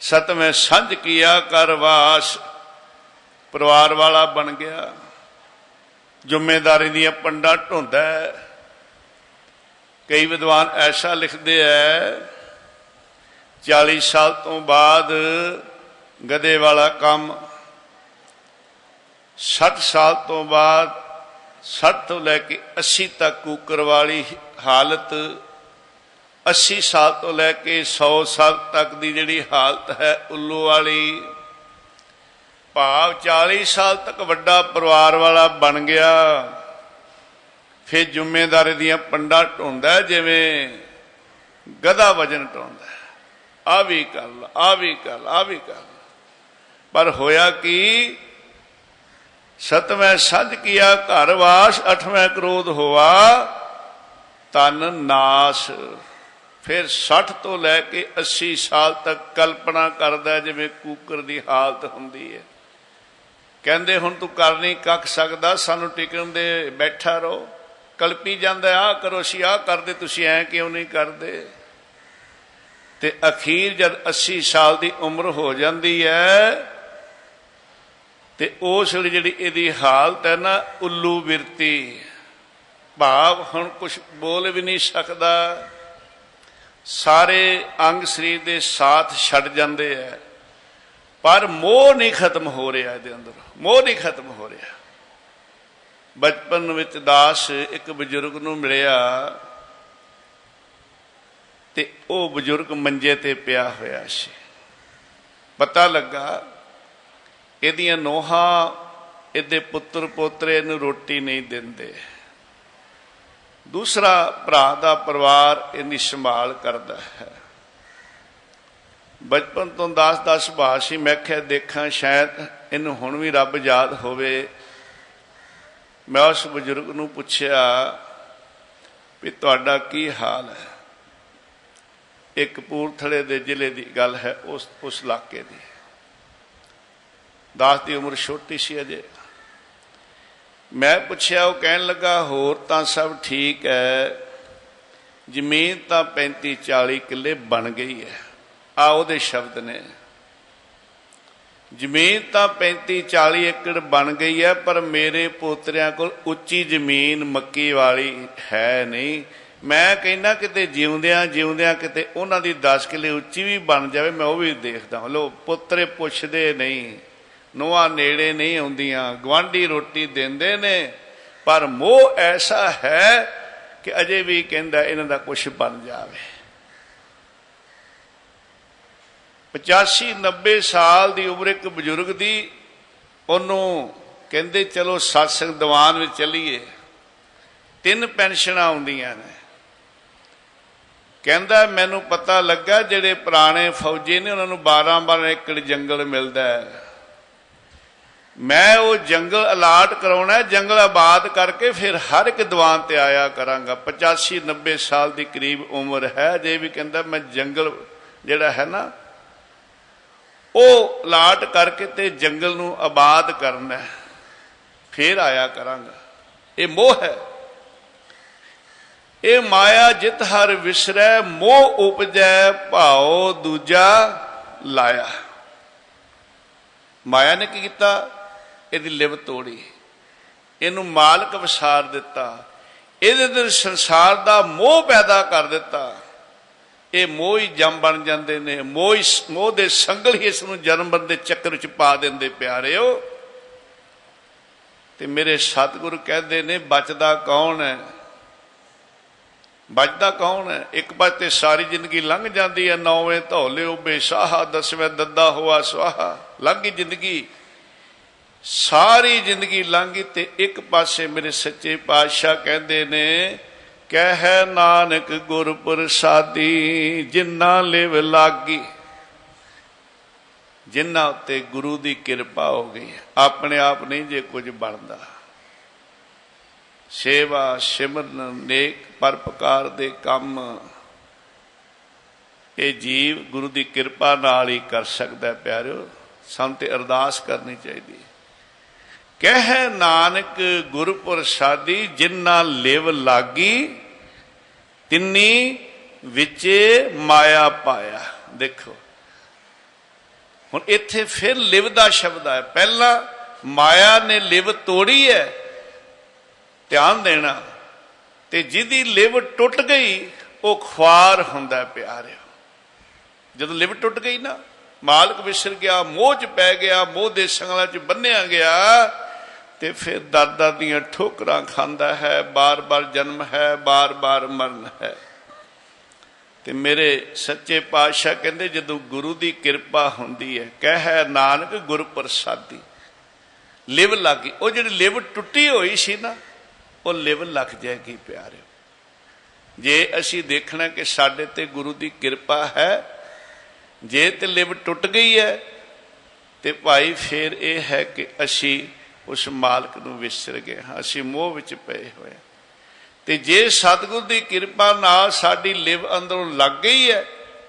ਸਤਵੇਂ ਸੰਜ ਕੀਆ ਕਰਵਾਸ ਪਰਿਵਾਰ ਵਾਲਾ ਬਣ ਗਿਆ। ਜ਼ਿੰਮੇਵਾਰੀ ਦੀਆਂ ਪੰਡਾ ਢੋਂਦਾ ਕਈ ਵਿਦਵਾਨ ਐਸਾ ਲਿਖਦੇ ਐ 40 ਸਾਲ ਤੋਂ ਬਾਅਦ ਗਦੇ ਵਾਲਾ ਕੰਮ। 60 ਸਾਲ ਤੋਂ ਬਾਅਦ 60 ਤੋਂ ਲੈ ਕੇ 80 ਤੱਕ ਕੂਕਰ ਵਾਲੀ ਹਾਲਤ 80 ਸਾਲ ਤੋਂ ਲੈ ਕੇ 100 ਸਾਲ ਤੱਕ ਦੀ ਜਿਹੜੀ ਹਾਲਤ ਹੈ ਉੱਲੂ ਵਾਲੀ, ਭਾਵ 40 ਸਾਲ ਤੱਕ ਵੱਡਾ ਪਰਿਵਾਰ ਵਾਲਾ ਬਣ ਗਿਆ। ਫਿਰ ਜ਼ਿੰਮੇਵਾਰੀ ਦੀਆਂ ਪੰਡਾ ਢੋਂਦਾ ਜਿਵੇਂ ਗਧਾ ਵਜਨ ਢੋਂਦਾ ਆ ਵੀ ਕਰ ਆ ਵੀ ਕਰ ਆ ਵੀ ਕਰ ਪਰ ਹੋਇਆ ਕੀ? ਸਤਵੇਂ ਸੱਜ ਕੀਆ ਘਰ ਵਾਸ, ਅਠਵੇਂ ਕ੍ਰੋਧ ਹੋਆ, ਤਨ ਨਾਸ। ਫਿਰ 60 ਤੋਂ ਲੈ ਕੇ 80 ਸਾਲ ਤੱਕ ਕਲਪਨਾ ਕਰਦਾ ਜਿਵੇਂ ਕੂਕਰ ਦੀ ਹਾਲਤ ਹੁੰਦੀ ਹੈ। ਕਹਿੰਦੇ, ਹੁਣ ਤੂੰ ਕਰ ਨਹੀਂ ਕੱਖ ਸਕਦਾ, ਸਾਨੂੰ ਟਿਕਣ ਦੇ, ਬੈਠਾ ਰਹੋ। ਕਲਪੀ ਜਾਂਦਾ ਆ ਕਰੋ ਅਸੀਂ ਆ ਕਰਦੇ, ਤੁਸੀਂ ਐ ਕਿਉਂ ਨਹੀਂ ਕਰਦੇ? ਤੇ ਅਖੀਰ ਜਦ 80 ਸਾਲ ਦੀ ਉਮਰ ਹੋ ਜਾਂਦੀ ਹੈ, ਤੇ ਉਸ ਵੇਲੇ ਜਿਹੜੀ ਇਹਦੀ ਹਾਲਤ ਹੈ ਨਾ, ਉੱਲੂ ਬਿਰਤੀ। ਭਾਵ ਹੁਣ ਕੁਝ ਬੋਲ ਵੀ ਨਹੀਂ ਸਕਦਾ। ਸਾਰੇ ਅੰਗ ਸਰੀਰ ਦੇ ਸਾਥ ਛੱਡ ਜਾਂਦੇ ਐ, ਪਰ ਮੋਹ ਨਹੀਂ ਖਤਮ ਹੋ ਰਿਹਾ ਇਹਦੇ ਅੰਦਰ। ਮੋਹ ਨਹੀਂ ਖਤਮ ਹੋ ਰਿਹਾ। ਬਚਪਨ ਵਿੱਚ ਦਾਸ ਇੱਕ ਬਜ਼ੁਰਗ ਨੂੰ ਮਿਲਿਆ ਤੇ ਉਹ ਬਜ਼ੁਰਗ ਮੰਜੇ ਤੇ ਪਿਆ ਹੋਇਆ ਸੀ। ਪਤਾ ਲੱਗਾ ਇਹਦੀਆਂ ਨੋਹਾਂ ਇਹਦੇ ਪੁੱਤਰ ਪੋਤਰੇ ਨੂੰ ਰੋਟੀ ਨਹੀਂ ਦਿੰਦੇ। ਦੂਸਰਾ ਭਰਾ ਦਾ ਪਰਿਵਾਰ ਇਹਦੀ ਸੰਭਾਲ ਕਰਦਾ ਹੈ। ਬਚਪਨ ਤੋਂ ਦਾਸ ਦਾ ਸੁਭਾਅ ਸੀ, ਮੈਂ ਕਿਹਾ ਦੇਖਾਂ ਸ਼ਾਇਦ ਇਹਨੂੰ ਹੁਣ ਵੀ ਰੱਬ ਯਾਦ ਹੋਵੇ। ਮੈਂ ਉਸ ਬਜ਼ੁਰਗ ਨੂੰ ਪੁੱਛਿਆ ਵੀ ਤੁਹਾਡਾ ਕੀ ਹਾਲ ਹੈ? ਇੱਕ ਕਪੂਰਥਲੇ ਦੇ ਜ਼ਿਲ੍ਹੇ ਦੀ ਗੱਲ ਹੈ, ਉਸ ਉਸ ਇਲਾਕੇ ਦੀ। ਦਾਸ ਦੀ ਉਮਰ ਛੋਟੀ ਸੀ ਅਜੇ। ਮੈਂ ਪੁੱਛਿਆ, ਉਹ ਕਹਿਣ ਲੱਗਾ, ਹੋਰ ਤਾਂ ਸਭ ਠੀਕ ਹੈ ਜ਼ਮੀਨ ਤਾਂ 35 40 ਕਿੱਲੇ ਬਣ ਗਈ ਹੈ ਆ ਉਹਦੇ ਸ਼ਬਦ ਨੇ। ਜ਼ਮੀਨ ਤਾਂ 35 40 ਏਕੜ ਬਣ ਗਈ ਹੈ ਪਰ ਮੇਰੇ ਪੋਤਰਿਆਂ ਕੋਲ ਉੱਚੀ ਜ਼ਮੀਨ ਮੱਕੀ ਵਾਲੀ ਹੈ ਨਹੀਂ। ਮੈਂ ਕਹਿੰਦਾ, ਕਿਤੇ ਜਿਉਂਦਿਆਂ ਜਿਉਂਦਿਆਂ ਕਿਤੇ ਉਹਨਾਂ ਦੀ 10 ਕਿੱਲੇ ਉੱਚੀ ਵੀ ਬਣ ਜਾਵੇ, ਮੈਂ ਉਹ ਵੀ ਦੇਖਦਾ। ਲੋ ਪੁੱਤਰੇ ਪੁੱਛਦੇ ਨਹੀਂ। ਨੋਆ ਨੇੜੇ ਨਹੀਂ ਆਉਂਦੀਆਂ ਗਵਾਂਢੀ ਰੋਟੀ ਦਿੰਦੇ ਨੇ, ਪਰ ਮੋਹ ਐਸਾ ਹੈ ਕਿ ਅਜੇ ਵੀ ਕਹਿੰਦਾ ਇਹਨਾਂ ਦਾ ਕੁਝ ਬਣ ਜਾਵੇ। 85 90 ਸਾਲ ਦੀ ਉਮਰ ਇੱਕ ਬਜ਼ੁਰਗ ਦੀ, ਉਹਨੂੰ ਕਹਿੰਦੇ ਚਲੋ satsang ਦੀਵਾਨ ਵਿੱਚ ਚੱਲੀਏ। ਤਿੰਨ ਪੈਨਸ਼ਨਾਂ ਆਉਂਦੀਆਂ ਨੇ। ਕਹਿੰਦਾ ਮੈਨੂੰ ਪਤਾ ਲੱਗਾ ਜਿਹੜੇ ਪੁਰਾਣੇ ਫੌਜੀ ਨੇ, ਉਹਨਾਂ ਨੂੰ 12 12 ਏਕੜ ਜੰਗਲ ਮਿਲਦਾ ਹੈ। ਮੈਂ ਉਹ ਜੰਗਲ ਅਲਾਟ ਕਰਾਉਣਾ, ਜੰਗਲ ਆਬਾਦ ਕਰਕੇ ਫਿਰ ਹਰ ਇੱਕ ਦੀਵਾਨ ਤੇ ਆਇਆ ਕਰਾਂਗਾ। 85 90 ਸਾਲ ਦੀ ਕਰੀਬ ਉਮਰ ਹੈ, ਜੇ ਵੀ ਕਹਿੰਦਾ ਮੈਂ ਜੰਗਲ ਜਿਹੜਾ ਹੈ ਨਾ, ਉਹ ਲਾਟ ਕਰਕੇ ਤੇ ਜੰਗਲ ਨੂੰ ਆਬਾਦ ਕਰਨਾ ਫੇਰ ਆਇਆ ਕਰਾਂਗਾ। ਇਹ ਮੋਹ ਹੈ। ਇਹ ਮਾਇਆ ਜਿਤ ਹਰ ਵਿਸਰੈ, ਮੋਹ ਉਪਜੈ, ਭਾਉ ਦੂਜਾ ਲਾਇਆ। ਮਾਇਆ ਨੇ ਕੀ ਕੀਤਾ? ਇਹਦੀ ਲਿਵ ਤੋੜੀ। ਇਹਨੂੰ ਮਾਲਕ ਵਿਸਾਰ ਦਿੱਤਾ। ਇਹਦੇ ਅੰਦਰ ਸੰਸਾਰ ਦਾ ਮੋਹ ਪੈਦਾ ਕਰ ਦਿੱਤਾ। ਇਹ ਮੋਹ ਹੀ ਜੰਮ ਬਣ ਜਾਂਦੇ ਨੇ। ਮੋਹ ਹੀ ਮੋਹ ਦੇ ਸੰਗਲ ਹੀ ਇਸ ਨੂੰ ਜਨਮ ਦੇ ਚੱਕਰ ਵਿੱਚ ਪਾ ਦਿੰਦੇ ਪਿਆਰਿਓ ਤੇ ਮੇਰੇ ਸਤਿਗੁਰੂ ਕਹਿੰਦੇ ਨੇ, ਬਚਦਾ ਕੌਣ ਹੈ? ਬਚਦਾ ਕੌਣ ਹੈ? ਇੱਕ ਪਾਸੇ ਸਾਰੀ ਜ਼ਿੰਦਗੀ ਲੰਘ ਜਾਂਦੀ ਹੈ। ਨੌਵੇਂ ਧੌਲੇ ਉਹ ਸਾਹਾ, ਦਸਵੇਂ ਦੱਦਾ ਹੋਆ ਸਵਾਹਾ। ਲੰਘ ਜ਼ਿੰਦਗੀ। ਸਾਰੀ ਜ਼ਿੰਦਗੀ ਲੰਘ ਗਈ ਤੇ ਇੱਕ ਪਾਸੇ ਮੇਰੇ ਸੱਚੇ ਪਾਤਸ਼ਾਹ ਕਹਿੰਦੇ ਨੇ, ਕਹਿ ਨਾਨਕ ਗੁਰ ਪ੍ਰਸਾਦੀ ਜਿਨ੍ਹਾਂ ਲਿਵ ਲਾਗੀ ਜਿਨ੍ਹਾਂ ਉੱਤੇ ਗੁਰੂ ਦੀ ਕਿਰਪਾ ਹੋ ਗਈ। ਆਪਣੇ ਆਪ ਨਹੀਂ ਜੇ ਕੁਝ ਬਣਦਾ। ਸੇਵਾ, ਸਿਮਰਨ, ਨੇਕ ਪਰਪਕਾਰ ਦੇ ਕੰਮ, ਇਹ ਜੀਵ ਗੁਰੂ ਦੀ ਕਿਰਪਾ ਨਾਲ ਹੀ ਕਰ ਸਕਦਾ ਹੈ, ਪਿਆਰਿਓ। ਸਾਨੂੰ ਤੇ ਅਰਦਾਸ ਕਰਨੀ ਚਾਹੀਦੀ ਹੈ। ਕਹਿ ਨਾਨਕ ਗੁਰ ਪ੍ਰਸਾਦੀ ਜਿਨ੍ਹਾਂ ਲਿਵ ਲਾਗੀ, ਤਿੰਨੀ ਵਿੱਚ ਮਾਇਆ ਪਾਇਆ। ਦੇਖੋ। ਹੁਣ ਇੱਥੇ ਫਿਰ ਲਿਵ ਦਾ ਸ਼ਬਦ ਹੈ ਪਹਿਲਾਂ ਮਾਇਆ ਨੇ ਲਿਵ ਤੋੜੀ ਹੈ, ਧਿਆਨ ਦੇਣਾ। ਤੇ ਜਿਹਦੀ ਲਿਵ ਟੁੱਟ ਗਈ, ਉਹ ਖੁਆਰ ਹੁੰਦਾ ਪਿਆਰਿਓ। ਜਦੋਂ ਲਿਵ ਟੁੱਟ ਗਈ ਨਾ, ਮਾਲਕ ਵਿਸਰ ਗਿਆ, ਮੋਹ ਚ ਪੈ ਗਿਆ, ਮੋਹ ਦੇ ਸੰਗਲਾਂ ਚ ਬੰਨਿਆ ਗਿਆ ਤੇ ਫਿਰ ਦਾਦਾ ਦੀਆਂ ਠੋਕਰਾਂ ਖਾਂਦਾ ਹੈ, ਬਾਰ-ਬਾਰ ਜਨਮ ਹੈ, ਬਾਰ-ਬਾਰ ਮਰਨ ਹੈ। ਤੇ ਮੇਰੇ ਸੱਚੇ ਪਾਤਸ਼ਾਹ ਕਹਿੰਦੇ, ਜਦੋਂ ਗੁਰੂ ਦੀ ਕਿਰਪਾ ਹੁੰਦੀ ਹੈ, ਕਹਿ ਨਾਨਕ ਗੁਰ ਪ੍ਰਸਾਦੀ ਲਿਵ ਲੱਗੀ, ਉਹ ਜਿਹੜੀ ਲਿਵ ਟੁੱਟੀ ਹੋਈ ਸੀ ਨਾ, ਉਹ ਲਿਵ ਲੱਗ ਜਾਏਗੀ ਪਿਆਰਿਓ ਜੇ ਅਸੀਂ ਦੇਖਣਾ ਕਿ ਸਾਡੇ ਤੇ ਗੁਰੂ ਦੀ ਕਿਰਪਾ ਹੈ, ਜੇ ਤੇ ਲਿਵ ਟੁੱਟ ਗਈ ਹੈ, ਤੇ ਭਾਈ ਫੇਰ ਇਹ ਹੈ ਕਿ ਅਸੀਂ ਉਸ ਮਾਲਕ ਨੂੰ ਵਿਸਰ ਗਏ ਹਾਂ। ਅਸੀਂ ਮੋਹ ਵਿੱਚ ਪਏ ਹੋਏ ਤੇ ਜੇ ਸਤਿਗੁਰ ਦੀ ਕਿਰਪਾ ਨਾਲ ਸਾਡੀ ਲਿਵ ਅੰਦਰੋਂ ਲੱਗ ਗਈ ਹੈ,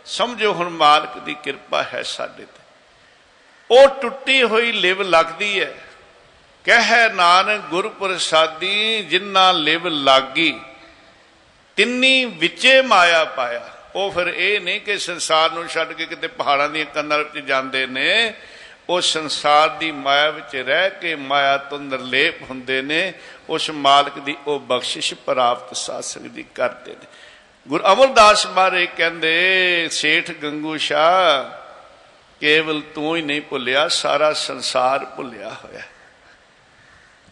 ਸਮਝੋ ਹੁਣ ਮਾਲਕ ਦੀ ਕਿਰਪਾ ਹੈ ਸਾਡੇ ਤੇ। ਉਹ ਟੁੱਟੀ ਹੋਈ ਲਿਵ ਲੱਗਦੀ ਹੈ। ਕਹਿ ਨਾਨਕ ਗੁਰ ਪ੍ਰਸਾਦੀ ਜਿਨ੍ਹਾਂ ਲਿਵ ਲਾਗੀ, ਤਿੰਨੀ ਵਿੱਚੇ ਮਾਇਆ ਪਾਇਆ। ਉਹ ਫਿਰ ਇਹ ਨਹੀਂ ਕਿ ਸੰਸਾਰ ਨੂੰ ਛੱਡ ਕੇ ਕਿਤੇ ਪਹਾੜਾਂ ਦੀਆਂ ਕੰਨਾਂ ਵਿੱਚ ਜਾਂਦੇ ਨੇ ਉਹ ਸੰਸਾਰ ਦੀ ਮਾਇਆ ਵਿੱਚ ਰਹਿ ਕੇ ਮਾਇਆ ਤੋਂ ਨਿਰਲੇਪ ਹੁੰਦੇ ਨੇ, ਉਸ ਮਾਲਕ ਦੀ ਉਹ ਬਖਸ਼ਿਸ਼ ਪ੍ਰਾਪਤ ਸ਼ਾਸਕ ਦੀ ਕਰਦੇ ਨੇ। ਗੁਰੂ ਅਮਰਦਾਸ ਮਹਾਰਾਜ ਕਹਿੰਦੇ, ਸੇਠ ਗੰਗੂ ਸ਼ਾ ਕੇਵਲ ਤੂੰ ਹੀ ਨਹੀਂ ਭੁੱਲਿਆ, ਸਾਰਾ ਸੰਸਾਰ ਭੁੱਲਿਆ ਹੋਇਆ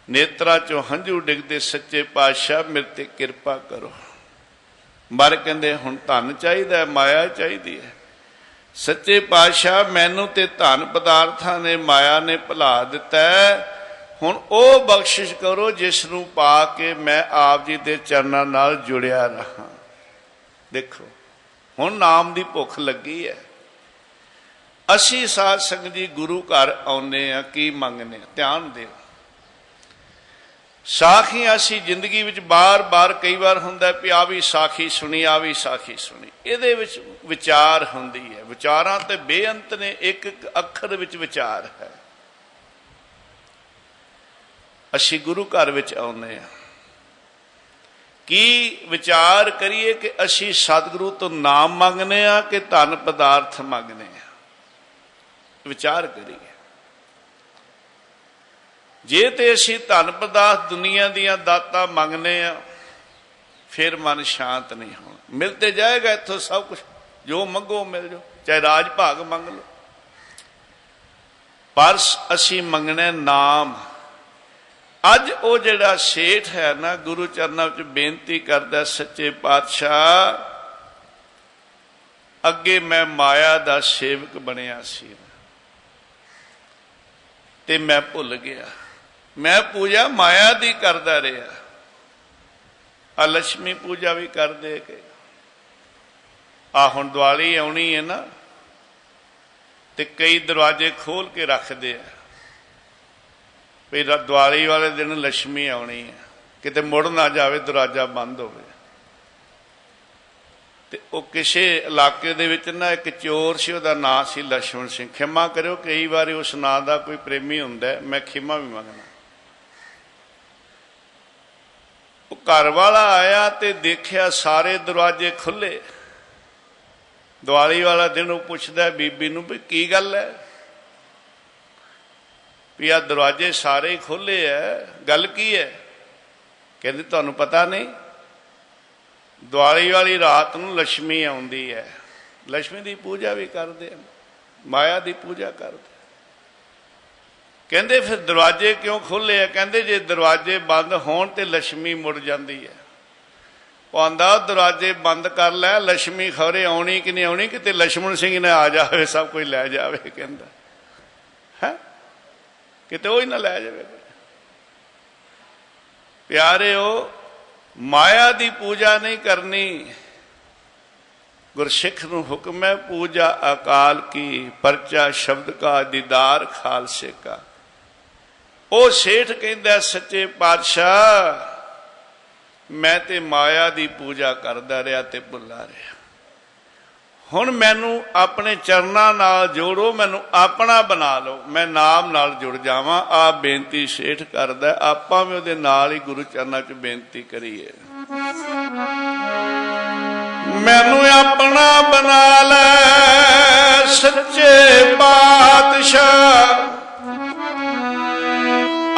ਨੇਤਰਾ ਚੋਂ ਹੰਝੂ ਡਿੱਗਦੇ ਸੱਚੇ ਪਾਤਸ਼ਾਹ, ਮੇਰੇ ਤੇ ਕਿਰਪਾ ਕਰੋ। ਮਰ ਕਹਿੰਦੇ, ਹੁਣ ਧਨ ਚਾਹੀਦਾ ਮਾਇਆ ਚਾਹੀਦੀ ਹੈ। ਸੱਚੇ ਪਾਤਸ਼ਾਹ, ਮੈਨੂੰ ਤੇ ਧਨ ਪਦਾਰਥਾਂ ਨੇ ਮਾਇਆ ਨੇ ਭੁਲਾ ਦਿੱਤਾ ਹੁਣ ਉਹ ਬਖਸ਼ਿਸ਼ ਕਰੋ ਜਿਸ ਨੂੰ ਪਾ ਕੇ ਮੈਂ ਆਪ ਜੀ ਦੇ ਚਰਨਾਂ ਨਾਲ ਜੁੜਿਆ ਰਹਾ। ਦੇਖੋ, ਹੁਣ ਨਾਮ ਦੀ ਭੁੱਖ ਲੱਗੀ ਹੈ। ਅਸੀਂ ਸਾਧ ਸੰਗਤ ਜੀ ਗੁਰੂ ਘਰ ਆਉਨੇ ਆ ਕੀ ਮੰਗਨੇ ਧਿਆਨ ਦਿਓ। ਸਾਖੀਆਂ ਅਸੀਂ ਜ਼ਿੰਦਗੀ ਵਿੱਚ ਬਾਰ-ਬਾਰ ਕਈ ਵਾਰ ਹੁੰਦਾ ਵੀ ਆ ਵੀ ਸਾਖੀ ਸੁਣੀ, ਆ ਵੀ ਸਾਖੀ ਸੁਣੀ। ਇਹਦੇ ਵਿੱਚ ਵਿਚਾਰ ਹੁੰਦੀ ਹੈ। ਵਿਚਾਰਾਂ ਤੇ ਬੇਅੰਤ ਨੇ, ਇੱਕ ਇੱਕ ਅੱਖਰ ਵਿੱਚ ਵਿਚਾਰ ਹੈ। ਅਸੀਂ ਗੁਰੂ ਘਰ ਵਿੱਚ ਆਉਂਦੇ ਆ ਕੀ ਵਿਚਾਰ ਕਰੀਏ ਕਿ ਅਸੀਂ ਸਤਿਗੁਰੂ ਤੋਂ ਨਾਮ ਮੰਗਨੇ ਆ ਕਿ ਧਨ ਪਦਾਰਥ ਮੰਗਨੇ ਆ ਵਿਚਾਰ ਕਰੀਏ। ਜੇ ਤੇ ਅਸੀਂ ਧਨ ਪਦਾਰਥ ਦੁਨੀਆ ਦੀਆਂ ਦਾਤਾਂ ਮੰਗਨੇ ਆ, ਫਿਰ ਮਨ ਸ਼ਾਂਤ ਨਹੀਂ ਹੋਣਾ। ਮਿਲ ਤੇ ਜਾਏਗਾ ਇੱਥੋਂ ਸਭ ਕੁਝ ਜੋ ਮੰਗੋ ਮਿਲ ਜੋ ਚਾਹੇ ਰਾਜ ਭਾਗ ਮੰਗ ਲਓ। ਪਰ ਅਸੀਂ ਮੰਗਣੇ ਨਾਮ। ਅੱਜ ਉਹ ਜਿਹੜਾ ਸੇਠ ਹੈ ਨਾ, ਗੁਰੂ ਚਰਨਾਂ ਵਿੱਚ ਬੇਨਤੀ ਕਰਦਾ, ਸੱਚੇ ਪਾਤਸ਼ਾਹ, ਅੱਗੇ ਮੈਂ ਮਾਇਆ ਦਾ ਸੇਵਕ ਬਣਿਆ ਸੀ ਤੇ ਮੈਂ ਭੁੱਲ ਗਿਆ। ਮੈਂ ਪੂਜਾ ਮਾਇਆ ਦੀ ਕਰਦਾ ਰਿਹਾ। ਆ ਲక్ష్ਮੀ ਪੂਜਾ ਵੀ ਕਰ ਦੇ ਕੇ। ਆ ਹੁਣ ਦੀਵਾਲੀ ਆਉਣੀ ਹੈ ਨਾ, ਤੇ ਕਈ ਦਰਵਾਜ਼ੇ ਖੋਲ ਕੇ ਰੱਖਦੇ ਆ। ਵੀ ਦੀਵਾਲੀ ਵਾਲੇ ਦਿਨ ਲక్ష్ਮੀ ਆਉਣੀ ਹੈ। ਕਿਤੇ ਮੁੜ ਨਾ ਜਾਵੇ, ਦਰਵਾਜ਼ਾ ਬੰਦ ਹੋਵੇ। ਤੇ ਉਹ ਕਿਸੇ ਇਲਾਕੇ ਦੇ ਵਿੱਚ ਨਾ, ਇੱਕ ਚੋਰ ਸੀ, ਉਹਦਾ ਨਾਂ ਸੀ ਲక్ష్మణ ਸਿੰਘ। ਖਿਮਾ ਕਰਿਓ ਕਈ ਵਾਰੀ ਉਸ ਨਾਂ ਦਾ ਕੋਈ ਪ੍ਰੇਮੀ ਹੁੰਦਾ ਮੈਂ ਖਿਮਾ ਵੀ ਮੰਗਣਾ ਘਰ ਵਾਲਾ ਆਇਆ ਤੇ ਦੇਖਿਆ ਸਾਰੇ ਦਰਵਾਜ਼ੇ ਖੁੱਲੇ। ਦੀਵਾਲੀ ਵਾਲਾ ਦਿਨ ਉਹ ਪੁੱਛਦਾ ਬੀਬੀ ਨੂੰ ਵੀ ਕੀ ਗੱਲ ਹੈ? ਵੀ ਆ ਦਰਵਾਜ਼ੇ ਸਾਰੇ ਖੁੱਲੇ ਐ, ਗੱਲ ਕੀ ਐ? ਕਹਿੰਦੀ, ਤੁਹਾਨੂੰ ਪਤਾ ਨਹੀਂ? ਦੀਵਾਲੀ ਵਾਲੀ ਰਾਤ ਨੂੰ ਲక్ష్ਮੀ ਆਉਂਦੀ ਐ। ਲక్ష్ਮੀ ਦੀ ਪੂਜਾ ਵੀ ਕਰਦੇ ਆ, ਮਾਇਆ ਦੀ ਪੂਜਾ ਕਰਦੇ ਕਹਿੰਦੇ ਫਿਰ ਦਰਵਾਜ਼ੇ ਕਿਉਂ ਖੁੱਲੇ ਆ? ਕਹਿੰਦੇ ਜੇ ਦਰਵਾਜ਼ੇ ਬੰਦ ਹੋਣ ਤੇ ਲక్ష్ਮੀ ਮੁੜ ਜਾਂਦੀ ਹੈ। ਪਾਂਦਾ ਦਰਵਾਜ਼ੇ ਬੰਦ ਕਰ ਲੈ ਲక్ష్ਮੀ ਖਰੇ ਆਉਣੀ ਕਿ ਨਹੀਂ ਆਉਣੀ? ਕਿਤੇ ਲక్ష్ਮਣ ਸਿੰਘ ਨੇ ਆ ਜਾਵੇ, ਸਭ ਕੋਈ ਲੈ ਜਾਵੇ, ਕਹਿੰਦਾ। ਹੈ? ਕਿਤੇ ਉਹ ਹੀ ਨਾ ਲੈ ਜਾਵੇ। ਪਿਆਰੇ ਉਹ ਮਾਇਆ ਦੀ ਪੂਜਾ ਨਹੀਂ ਕਰਨੀ। ਗੁਰਸਿੱਖ ਨੂੰ ਹੁਕਮ ਹੈ, ਪੂਜਾ ਅਕਾਲ ਕੀ, ਪਰਚਾ ਸ਼ਬਦ ਕਾ ਦੀਦਾਰ ਖਾਲਸੇ ਕਾ। ਉਹ ਸੇਠ ਕਹਿੰਦਾ, ਸੱਚੇ ਪਾਤਸ਼ਾਹ, ਮੈਂ ਤੇ ਮਾਇਆ ਦੀ ਪੂਜਾ ਕਰਦਾ ਰਿਹਾ ਤੇ ਭੁੱਲਾ ਰਿਹਾ। ਹੁਣ ਮੈਨੂੰ ਆਪਣੇ ਚਰਨਾਂ ਨਾਲ ਜੋੜੋ, ਮੈਨੂੰ ਆਪਣਾ ਬਣਾ ਲਓ। ਮੈਂ ਨਾਮ ਨਾਲ ਜੁੜ ਜਾਵਾਂ। ਆ ਬੇਨਤੀ ਸੇਠ ਕਰਦਾ ਆਪਾਂ ਵੀ ਉਹਦੇ ਨਾਲ ਹੀ ਗੁਰੂ ਚਰਨਾਂ 'ਚ ਬੇਨਤੀ ਕਰੀਏ। ਮੈਨੂੰ ਆਪਣਾ ਬਣਾ ਲੈ, ਸੱਚੇ ਪਾਤਸ਼ਾਹ।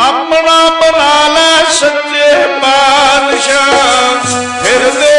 ਆਪਣਾ ਬਣਾ ਲੈ ਸੱਚੇ ਪਾਤਸ਼ਾਹ ਫਿਰ ਦੇ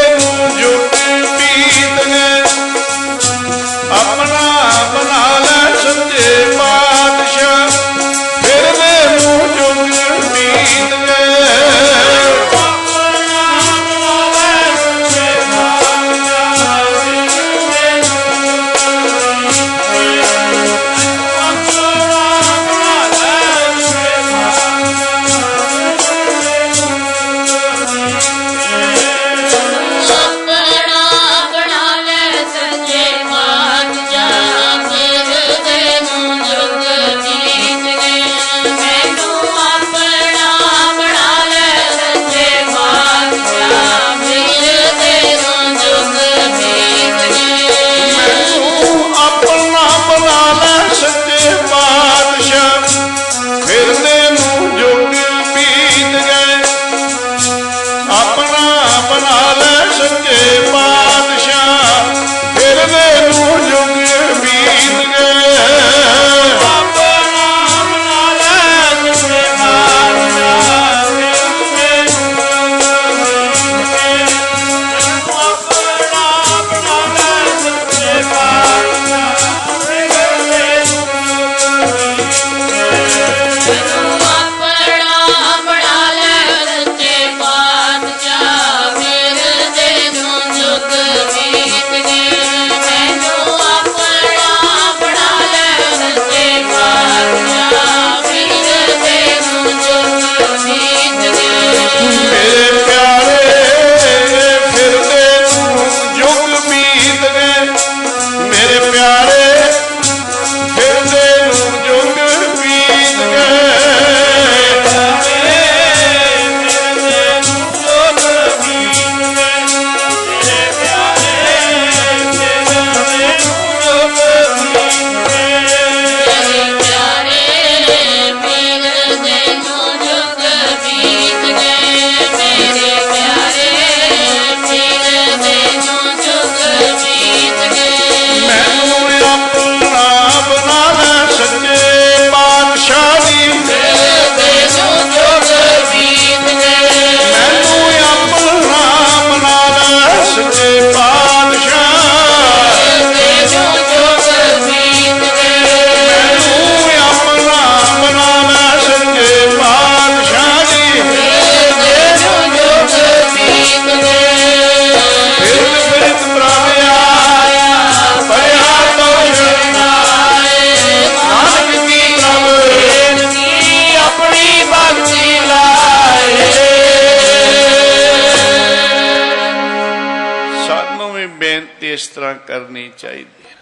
ਬੇਨਤੀ ਇਸ ਤਰ੍ਹਾਂ ਕਰਨੀ ਚਾਹੀਦੀ ਹੈ।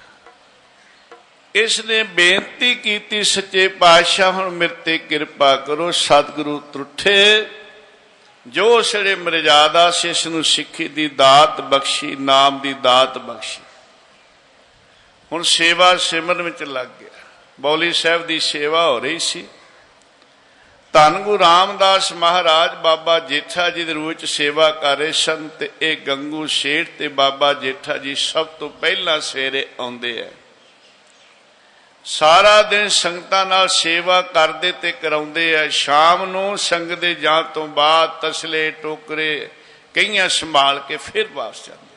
ਇਸ ਨੇ ਬੇਨਤੀ ਕੀਤੀ, ਸੱਚੇ ਪਾਤਸ਼ਾਹ ਹੁਣ ਮੇਰੇ ਤੇ ਕਿਰਪਾ ਕਰੋ, ਸਤਿਗੁਰੂ ਤਰੁੱਠੇ, ਜੋ ਸੜੇ ਮਰਜ਼ਾਦਾ ਸੀ ਇਸ ਨੂੰ ਸਿੱਖੀ ਦੀ ਦਾਤ ਬਖਸ਼ੀ, ਨਾਮ ਦੀ ਦਾਤ ਬਖਸ਼ੀ। ਹੁਣ ਸੇਵਾ ਸਿਮਰਨ ਵਿੱਚ ਲੱਗ ਗਿਆ। ਬੌਲੀ ਸਾਹਿਬ ਦੀ ਸੇਵਾ ਹੋ ਰਹੀ ਸੀ। ਧੰਨ ਗੁਰੂ ਰਾਮਦਾਸ ਮਹਾਰਾਜ, ਬਾਬਾ ਜੇਠਾ ਜੀ ਦੇ ਰੂਪ ਚ ਸੇਵਾ ਕਰ ਰਹੇ ਸਨ ਤੇ ਇਹ ਗੰਗੂ ਸ਼ੇਠ ਤੇ ਬਾਬਾ ਜੇਠਾ ਜੀ ਸਭ ਤੋਂ ਪਹਿਲਾਂ ਸਵੇਰੇ ਆਉਂਦੇ ਆ। ਸਾਰਾ ਦਿਨ ਸੰਗਤਾਂ ਨਾਲ ਸੇਵਾ ਕਰਦੇ ਤੇ ਕਰਾਉਂਦੇ ਆ। ਸ਼ਾਮ ਨੂੰ ਸੰਗ ਦੇ ਜਾਣ ਤੋਂ ਬਾਅਦ ਤਸਲੇ, ਟੋਕਰੇ ਕਈਆਂ ਸੰਭਾਲ ਕੇ ਫਿਰ ਵਾਪਸ ਜਾਂਦੇ।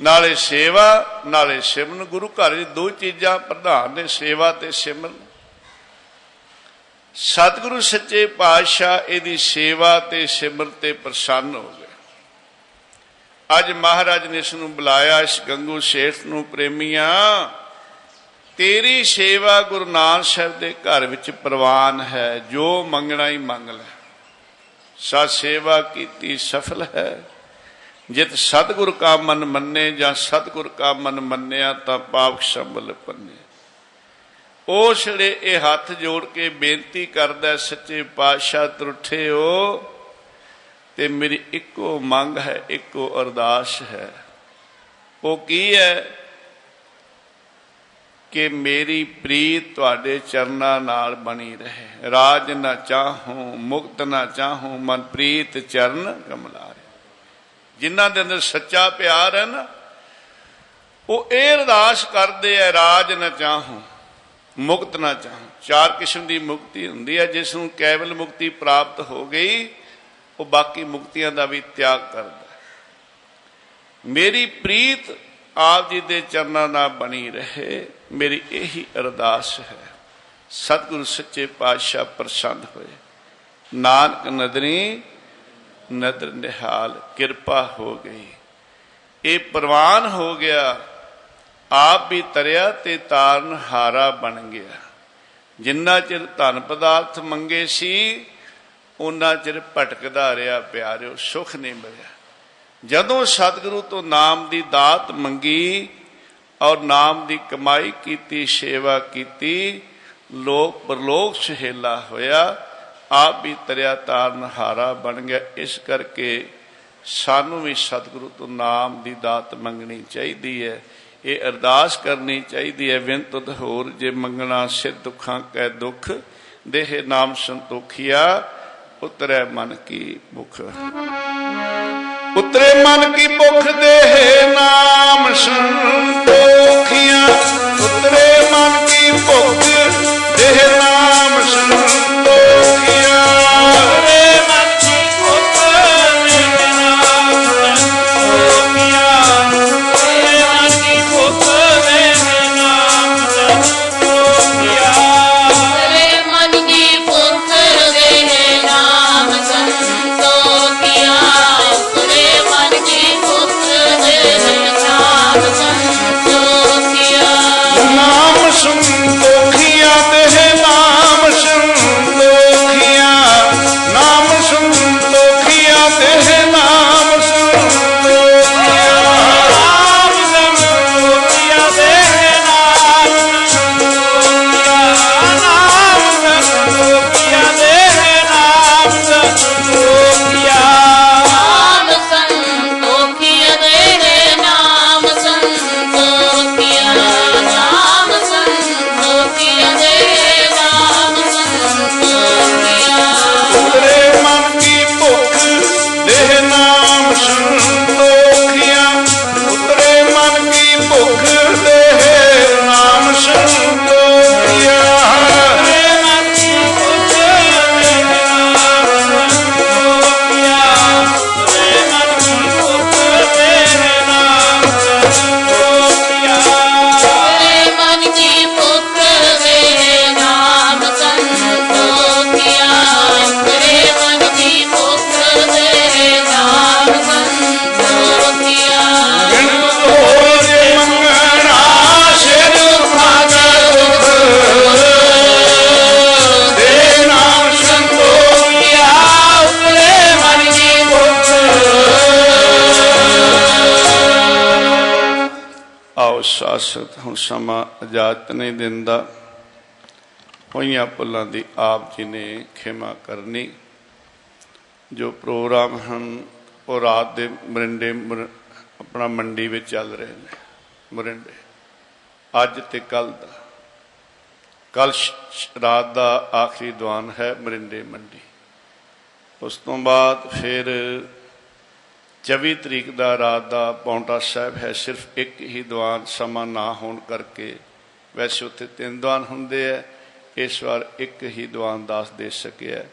ਨਾਲੇ ਸੇਵਾ, ਨਾਲੇ ਸਿਮਰਨ। ਗੁਰੂ ਘਰ ਦੀ ਦੋ ਚੀਜ਼ਾਂ ਪ੍ਰਧਾਨ ਨੇ, ਸੇਵਾ ਤੇ ਸਿਮਰਨ। ਸਤਿਗੁਰੂ ਸੱਚੇ ਪਾਤਸ਼ਾਹ ਇਹਦੀ ਸੇਵਾ ਤੇ ਸਿਮਰ ਤੇ ਪ੍ਰਸੰਨ ਹੋ ਗਏ। ਅੱਜ ਮਹਾਰਾਜ ਨੇ ਇਸ ਨੂੰ ਬੁਲਾਇਆ, ਇਸ ਗੰਗੂ ਸ਼ੇਠ ਨੂੰ, ਪ੍ਰੇਮੀਆਂ, ਤੇਰੀ ਸੇਵਾ ਗੁਰੂ ਨਾਨਕ ਸਾਹਿਬ ਦੇ ਘਰ ਵਿੱਚ ਪ੍ਰਵਾਨ ਹੈ, ਜੋ ਮੰਗਣਾ ਹੀ ਮੰਗ ਲੈ। ਸਾ ਸੇਵਾ ਕੀਤੀ, ਸਫਲ ਹੈ। ਜਿਤ ਸਤਿਗੁਰ ਕਾ ਮਨ ਮੰਨੇ ਜਾਂ ਸਤਿਗੁਰ ਕਾ ਮਨ ਮੰਨਿਆ ਤਾਂ ਪਾਪ ਸ਼ੰਭਲ ਪੰਨੇ। ਉਸ ਜਿਹੜੇ ਇਹ ਹੱਥ ਜੋੜ ਕੇ ਬੇਨਤੀ ਕਰਦਾ ਸੱਚੇ ਪਾਤਸ਼ਾਹ ਤਰੁੱਠੇ ਹੋ ਤੇ ਮੇਰੀ ਇੱਕੋ ਮੰਗ ਹੈ, ਇੱਕੋ ਅਰਦਾਸ ਹੈ। ਉਹ ਕੀ ਹੈ ਕਿ ਮੇਰੀ ਪ੍ਰੀਤ ਤੁਹਾਡੇ ਚਰਨਾਂ ਨਾਲ ਬਣੀ ਰਹੇ। ਰਾਜ ਨਾ ਚਾਹੂੰ, ਮੁਕਤ ਨਾ ਚਾਹੂੰ ਮਨ ਪ੍ਰੀਤ ਚਰਨ ਕਮਲਾਰੇ। ਜਿਨ੍ਹਾਂ ਦੇ ਅੰਦਰ ਸੱਚਾ ਪਿਆਰ ਹੈ ਨਾ, ਉਹ ਇਹ ਅਰਦਾਸ ਕਰਦੇ ਆ ਰਾਜ ਨਾ ਚਾਹੂੰ। ਮੁਕਤ ਨਾ ਚਾਹੂੰ ਚਾਰ ਕਿਸਮ ਦੀ ਮੁਕਤੀ ਹੁੰਦੀ ਹੈ, ਜਿਸ ਨੂੰ ਕੇਵਲ ਮੁਕਤੀ ਪ੍ਰਾਪਤ ਹੋ ਗਈ, ਉਹ ਬਾਕੀ ਮੁਕਤੀਆਂ ਦਾ ਵੀ ਤਿਆਗ ਕਰਦਾ ਮੇਰੀ ਪ੍ਰੀਤ ਆਪ ਜੀ ਦੇ ਚਰਨਾਂ ਨਾਲ ਬਣੀ ਰਹੇ, ਮੇਰੀ ਇਹੀ ਅਰਦਾਸ ਹੈ, ਸਤਿਗੁਰੂ ਸੱਚੇ ਪਾਤਸ਼ਾਹ ਪ੍ਰਸੰਨ ਹੋਏ। ਨਾਨਕ ਨਦਰੀ, ਨਦਰ ਨਿਹਾਲ, ਕਿਰਪਾ ਹੋ ਗਈ। ਇਹ ਪ੍ਰਵਾਨ ਹੋ ਗਿਆ ਆਪ ਵੀ ਤਰਿਆ ਤੇ ਤਾਰਨ ਹਾਰਾ ਬਣ ਗਿਆ। ਜਿੰਨਾ ਚਿਰ ਧਨ ਪਦਾਰਥ ਮੰਗੇ ਸੀ ਉਹਨਾਂ ਚਿਰ ਭਟਕਦਾ ਰਿਹਾ ਪਿਆਰਿਓ, ਸੁਖ ਨਹੀਂ ਮਿਲਿਆ। ਜਦੋਂ ਸਤਿਗੁਰੂ ਤੋਂ ਨਾਮ ਦੀ ਦਾਤ ਮੰਗੀ ਔਰ ਨਾਮ ਦੀ ਕਮਾਈ ਕੀਤੀ, ਸੇਵਾ ਕੀਤੀ, ਲੋਕ ਪਰਲੋਕ ਸੁਹੇਲਾ ਹੋਇਆ, ਆਪ ਵੀ ਤਰਿਆ ਤਾਰਨ ਹਾਰਾ ਬਣ ਗਿਆ। ਇਸ ਕਰਕੇ ਸਾਨੂੰ ਵੀ ਸਤਿਗੁਰੂ ਤੋਂ ਨਾਮ ਦੀ ਦਾਤ ਮੰਗਣੀ ਚਾਹੀਦੀ ਹੈ। ਇਹ ਅਰਦਾਸ ਕਰਨੀ ਚਾਹੀਦੀ ਹੈ ਵਿੰਤੁਦ ਹੋਰ ਜੇ ਮੰਗਣਾ ਸਿਰ ਦੁੱਖਾਂ ਕੈ ਦੁੱਖ, ਦੇਹ ਨਾਮ ਸੰਤੋਖਿਆ, ਉਤਰੈ ਮਨ ਕੀ ਭੁਖ। ਉਤਰੇ ਮਨ ਕੀ ਭੁਖ, ਦੇਹ ਨਾਮ ਸੰਤੋਖਿਆ, ਉਤਰੇ ਮਨ ਕੀ ਭੁਖ, ਦੇਹ ਨਾਮ ਸੰਤੋਖਿਆ ਸਾਸਤ ਹੁਣ ਸਮਾਂ ਇਜਾਜ਼ਤ ਨਹੀਂ ਦਿੰਦਾ। ਹੋਈਆਂ ਪੁੱਲਾਂ ਦੀ ਆਪ ਜੀ ਨੇ ਖਿਮਾ ਕਰਨੀ। ਜੋ ਪ੍ਰੋਗਰਾਮ ਹਨ, ਉਹ ਰਾਤ ਦੇ ਮਰਿੰਡੇ ਆਪਣਾ ਮੰਡੀ ਵਿੱਚ ਚੱਲ ਰਹੇ ਨੇ, ਮਰਿੰਡੇ। ਅੱਜ ਤੇ ਕੱਲ ਦਾ। ਕੱਲ ਰਾਤ ਦਾ ਆਖਰੀ ਦੀਵਾਨ ਹੈ ਮਰਿੰਡੇ ਮੰਡੀ। ਉਸ ਤੋਂ ਬਾਅਦ ਫਿਰ 24 ਤਰੀਕ ਦਾ ਰਾਤ ਦਾ ਪੌਂਟਾ ਸਾਹਿਬ ਹੈ, ਸਿਰਫ ਇੱਕ ਹੀ ਦੀਵਾਨ ਸਮਾਂ ਨਾ ਹੋਣ ਕਰਕੇ। ਵੈਸੇ ਉੱਥੇ ਤਿੰਨ ਦੀਵਾਨ ਹੁੰਦੇ ਆ, ਇਸ ਵਾਰ ਇੱਕ ਹੀ ਦੀਵਾਨ ਦਾਸ ਦੇ ਸਕਿਆ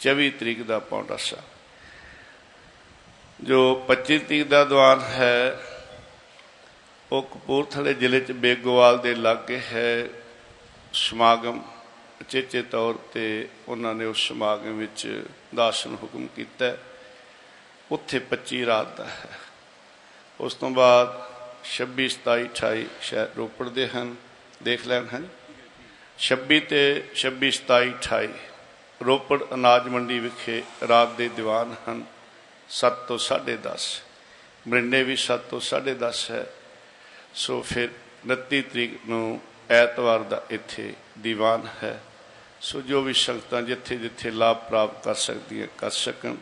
24 ਤਰੀਕ ਦਾ ਪੌਂਟਾ ਸਾਹਿਬ। ਜੋ 25 ਤਰੀਕ ਦਾ ਦੀਵਾਨ ਹੈ, ਉਹ ਕਪੂਰਥਲੇ ਜ਼ਿਲ੍ਹੇ ਚ ਬੇਗੋਵਾਲ ਦੇ ਲਾਗੇ ਹੈ। ਸਮਾਗਮ ਚੇਚੇ ਤੌਰ ਤੇ ਉਹਨਾਂ ਨੇ ਉਸ ਸਮਾਗਮ ਵਿੱਚ ਦਾਸ ਨੂੰ ਹੁਕਮ ਕੀਤਾ। ਹੈ। ਉੱਥੇ 25 ਰਾਤ ਦਾ ਹੈ। ਉਸ ਤੋਂ ਬਾਅਦ 26 27 28 ਸ਼ਹਿਰ ਰੋਪੜ ਦੇ ਹਨ, ਦੇਖ ਲੈਣ ਹਨ। 26 ਤੇ 26 27 28 ਰੋਪੜ ਅਨਾਜ ਮੰਡੀ ਵਿਖੇ ਰਾਤ ਦੇ ਦੀਵਾਨ ਹਨ 7 ਤੋਂ 10:30 ਮਰਿੰਡੇ ਵੀ 7 ਤੋਂ 10:30 ਹੈ। ਸੋ ਫਿਰ 29 ਤਰੀਕ ਨੂੰ ਐਤਵਾਰ ਦਾ ਇੱਥੇ ਦੀਵਾਨ ਹੈ। ਸੋ ਜੋ ਵੀ ਸੰਗਤਾਂ ਜਿੱਥੇ ਜਿੱਥੇ ਲਾਭ ਪ੍ਰਾਪਤ ਕਰ ਸਕਦੀਆਂ, ਕਰ ਸਕਣ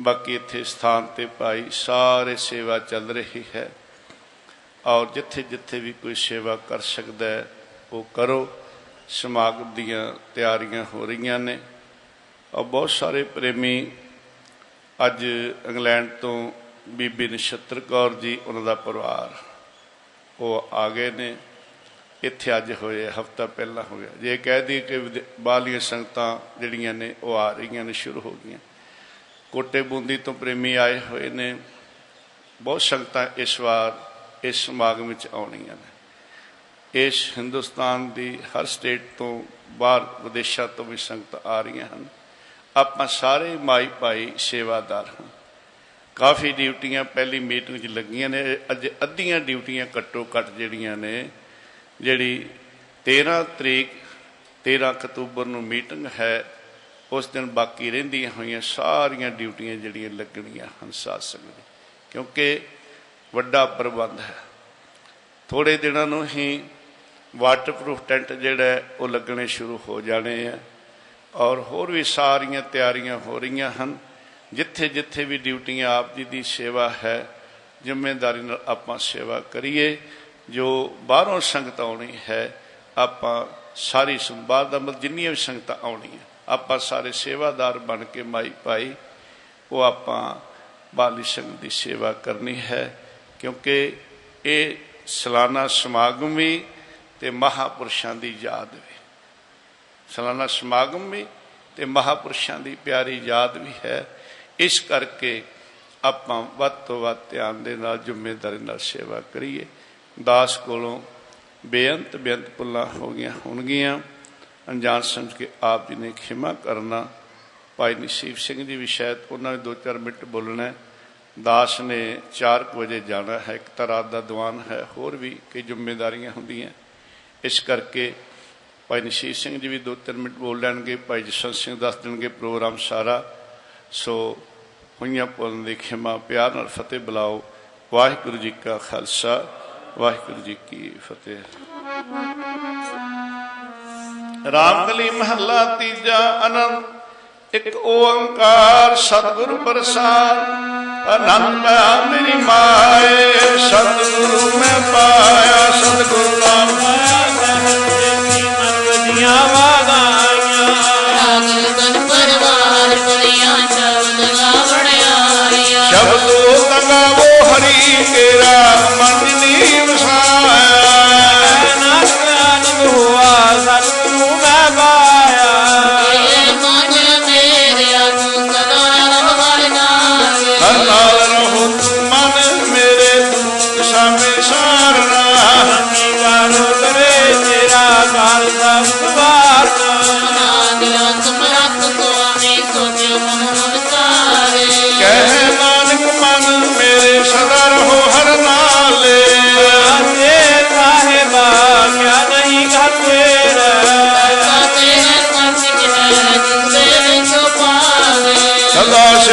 ਬਾਕੀ ਇੱਥੇ ਸਥਾਨ ਤੇ ਭਾਈ ਸਾਰੇ ਸੇਵਾ ਚੱਲ ਰਹੀ ਹੈ। ਔਰ ਜਿੱਥੇ ਜਿੱਥੇ ਵੀ ਕੋਈ ਸੇਵਾ ਕਰ ਸਕਦਾ ਹੈ, ਉਹ ਕਰੋ। ਸਮਾਗਮ ਦੀਆਂ ਤਿਆਰੀਆਂ ਹੋ ਰਹੀਆਂ ਨੇ। ਔਰ ਬਹੁਤ ਸਾਰੇ ਪ੍ਰੇਮੀ ਅੱਜ ਇੰਗਲੈਂਡ ਤੋਂ ਬੀਬੀ ਨਛੱਤਰ ਕੌਰ ਜੀ, ਉਹਨਾਂ ਦਾ ਪਰਿਵਾਰ, ਉਹ ਆ ਗਏ ਨੇ। ਇੱਥੇ ਅੱਜ ਹੋਏ, ਹਫਤਾ ਪਹਿਲਾਂ ਹੋ ਗਿਆ ਜੇ ਕਹਿ ਦਈਏ ਕਿ ਵਿਦੇ- ਬਾਹਰਲੀਆਂ ਸੰਗਤਾਂ ਜਿਹੜੀਆਂ ਨੇ, ਉਹ ਆ ਰਹੀਆਂ ਨੇ, ਸ਼ੁਰੂ ਹੋ ਗਈਆਂ। ਕੋਟੇ ਬੂੰਦੀ ਤੋਂ ਪ੍ਰੇਮੀ ਆਏ ਹੋਏ ਨੇ। ਬਹੁਤ ਸੰਗਤਾਂ ਇਸ ਵਾਰ, ਇਸ ਸਮਾਗਮ ਵਿੱਚ ਆਉਣੀਆਂ ਨੇ। ਇਸ ਹਿੰਦੁਸਤਾਨ ਦੀ ਹਰ ਸਟੇਟ ਤੋਂ ਬਾਹਰ ਵਿਦੇਸ਼ਾਂ ਤੋਂ ਵੀ ਸੰਗਤਾਂ ਆ ਰਹੀਆਂ ਹਨ। ਆਪਾਂ ਸਾਰੇ ਮਾਈ ਭਾਈ ਸੇਵਾਦਾਰ ਹਾਂ। ਕਾਫੀ ਡਿਊਟੀਆਂ ਪਹਿਲੀ ਮੀਟਿੰਗ 'ਚ ਲੱਗੀਆਂ ਨੇ। ਅੱਜ ਅੱਧੀਆਂ ਡਿਊਟੀਆਂ ਘੱਟੋ ਘੱਟ ਜਿਹੜੀਆਂ ਨੇ, ਜਿਹੜੀ 13 ਤਰੀਕ 13 ਅਕਤੂਬਰ ਨੂੰ ਮੀਟਿੰਗ ਹੈ। ਉਸ ਦਿਨ ਬਾਕੀ ਰਹਿੰਦੀਆਂ ਹੋਈਆਂ ਸਾਰੀਆਂ ਡਿਊਟੀਆਂ ਜਿਹੜੀਆਂ ਲੱਗਣੀਆਂ ਹਨ ਸਾਧ ਸੰਗਤ ਦੀ ਕਿਉਂਕਿ ਵੱਡਾ ਪ੍ਰਬੰਧ ਹੈ। ਥੋੜੇ ਦਿਨਾਂ ਨੂੰ ਹੀ ਵਾਟਰਪ੍ਰੂਫ ਟੈਂਟ ਜਿਹੜਾ ਉਹ ਲੱਗਣੇ ਸ਼ੁਰੂ ਹੋ ਜਾਣੇ ਆ ਔਰ ਹੋਰ ਵੀ ਸਾਰੀਆਂ ਤਿਆਰੀਆਂ ਹੋ ਰਹੀਆਂ ਹਨ। ਜਿੱਥੇ ਜਿੱਥੇ ਵੀ ਡਿਊਟੀਆਂ ਆਪ ਜੀ ਦੀ ਸੇਵਾ ਹੈ ਜ਼ਿੰਮੇਵਾਰੀ ਨਾਲ ਆਪਾਂ ਸੇਵਾ ਕਰੀਏ। ਜੋ ਬਾਹਰੋਂ ਸੰਗਤ ਆਉਣੀ ਹੈ, ਆਪਾਂ ਸਾਰੀ ਸੰਵਾਦ ਦਾ ਮਤਲਬ ਜਿੰਨੀਆਂ ਵੀ ਸੰਗਤਾਂ ਆਉਣੀਆਂ ਆਪਾਂ ਸਾਰੇ ਸੇਵਾਦਾਰ ਬਣ ਕੇ ਮਾਈ ਭਾਈ, ਉਹ ਆਪਾਂ ਬਾਲੀ ਸੰਗਤ ਦੀ ਸੇਵਾ ਕਰਨੀ ਹੈ, ਕਿਉਂਕਿ ਇਹ ਸਾਲਾਨਾ ਸਮਾਗਮ ਵੀ ਤੇ ਮਹਾਪੁਰਸ਼ਾਂ ਦੀ ਯਾਦ ਵੀ। ਸਾਲਾਨਾ ਸਮਾਗਮ ਵੀ ਤੇ ਮਹਾਪੁਰਸ਼ਾਂ ਦੀ ਪਿਆਰੀ ਯਾਦ ਵੀ ਹੈ। ਇਸ ਕਰਕੇ ਆਪਾਂ ਵੱਧ ਤੋਂ ਵੱਧ ਧਿਆਨ ਦੇ ਨਾਲ ਜ਼ਿੰਮੇਵਾਰੀ ਨਾਲ ਸੇਵਾ ਕਰੀਏ। ਦਾਸ ਕੋਲੋਂ ਬੇਅੰਤ ਬੇਅੰਤ ਪੁੱਲਾਂ ਹੋ ਗਈਆਂ ਹੋਣਗੀਆਂ। ਅਣਜਾਣ ਸਮਝ ਕੇ ਆਪ ਜੀ ਨੇ ਖਿਮਾ ਕਰਨਾ। ਭਾਈ ਨਸੀਬ ਸਿੰਘ ਜੀ ਵੀ ਸ਼ਾਇਦ ਉਹਨਾਂ ਨੇ ਦੋ ਚਾਰ ਮਿੰਟ ਬੋਲਣਾ ਦਾਸ ਨੇ 4 ਵਜੇ ਜਾਣਾ ਹੈ। ਇੱਕ ਤਾਂ ਰਾਤ ਦਾ ਦੀਵਾਨ ਹੈ, ਹੋਰ ਵੀ ਕਈ ਜ਼ਿੰਮੇਵਾਰੀਆਂ ਹੁੰਦੀਆਂ। ਇਸ ਕਰਕੇ ਭਾਈ ਨਸੀਬ ਸਿੰਘ ਜੀ ਵੀ ਦੋ ਤਿੰਨ ਮਿੰਟ ਬੋਲ ਲੈਣਗੇ। ਭਾਈ ਜਸਵੰਤ ਸਿੰਘ ਦੱਸ ਦੇਣਗੇ ਪ੍ਰੋਗਰਾਮ ਸਾਰਾ। ਸੋ ਹੋਈਆਂ ਪੁੱਲਾਂ ਦੀ ਖਿਮਾ, ਪਿਆਰ ਨਾਲ ਫਤਿਹ ਬੁਲਾਓ। ਵਾਹਿਗੁਰੂ ਜੀ ਕਾ ਖਾਲਸਾ, ਵਾਹਿਗੁਰੂ ਜੀ ਕੀ ਫਤਿਹ। ਰਾਮਕਲੀ ਮਹੱਲਾ ਤੀਜਾ ਅਨੰਦ ਇੱਕ ਓੰਕਾਰ ਸਤਿਗੁਰ ਪ੍ਰਸਾਦ। ਅਨੰਦ ਮੇਰੀ ਮਾਏ ਸਤਿਗੁਰੂ ਮੈਂ ਪਾਇਆ ਸਤਿਗੁਰ ਨਾਮ ਰਾਗਲ ਤਨ ਪਰਵਾਰ ਪੁਰੀਆਂ ਸ਼ਬਦ ਗਾਵਣ ਆਇਆ ਸ਼ਬਦੋ ਤਗਾਵੋ ਹਰੀ ਤੇਰਾ ਮਨ ਨੀ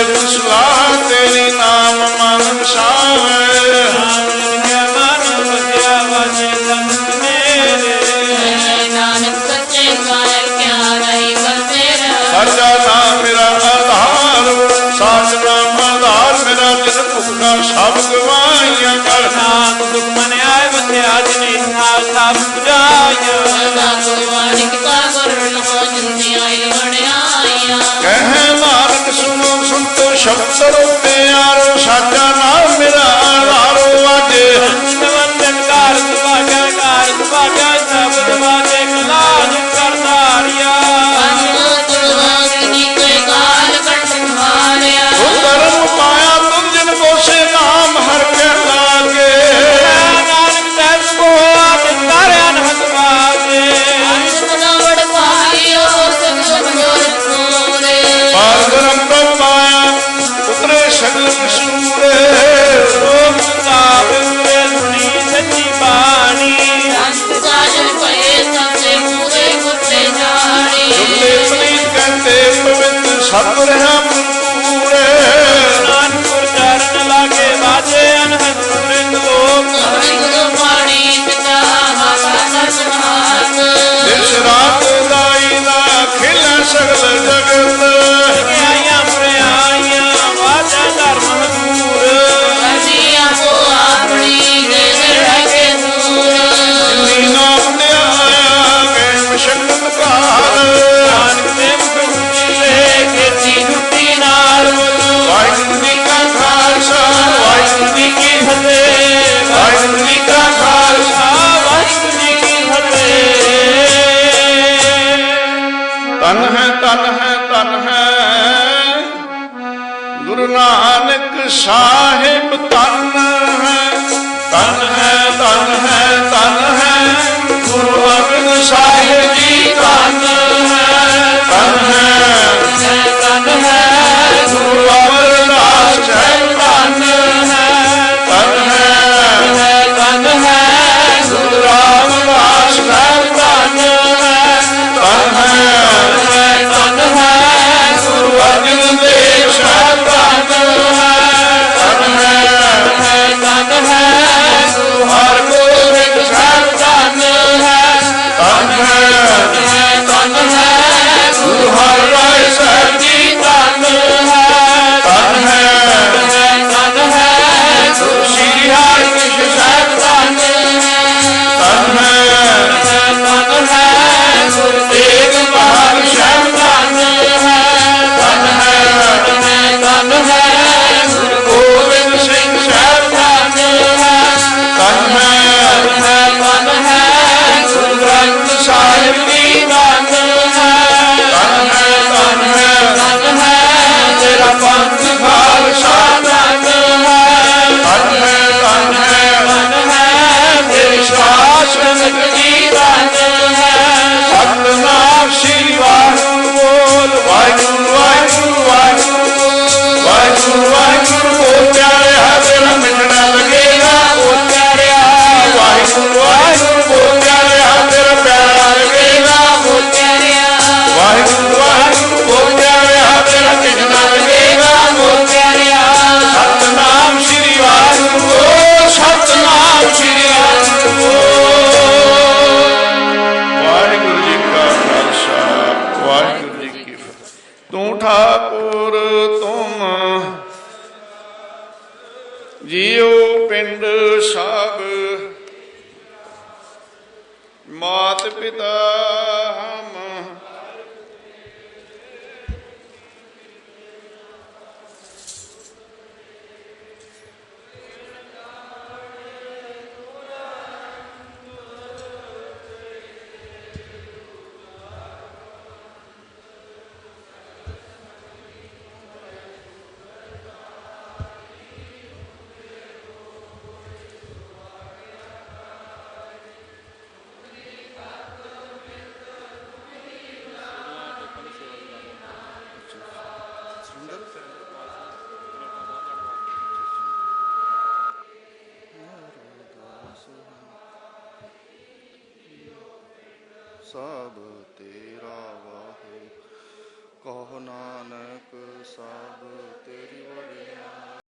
ਕੁਸਲਾ ਤੇਰੀ ਨਾਮ ਮਨ ਸਾਵੇ। ਸਾਡਾ ਨਾਮ ਮੇਰਾ ਆਧਾਰ ਸਾਚ ਨਾਮ ਆਧਾਰ ਮੇਰਾ ਜਿਸ ਭੁਖਾ ਸਭ ਗਵਾਈਆਂ ਕਰ। ਨਾਮ ਦੁਖ ਮਨ ਆਏ ਬੰਦੇ ਆਜ ਨੇ ਨਾਲ ਸਭ ਪੁਜਾਇਆ ਸੁਨਤੋ ਸ਼ਬਦ Father.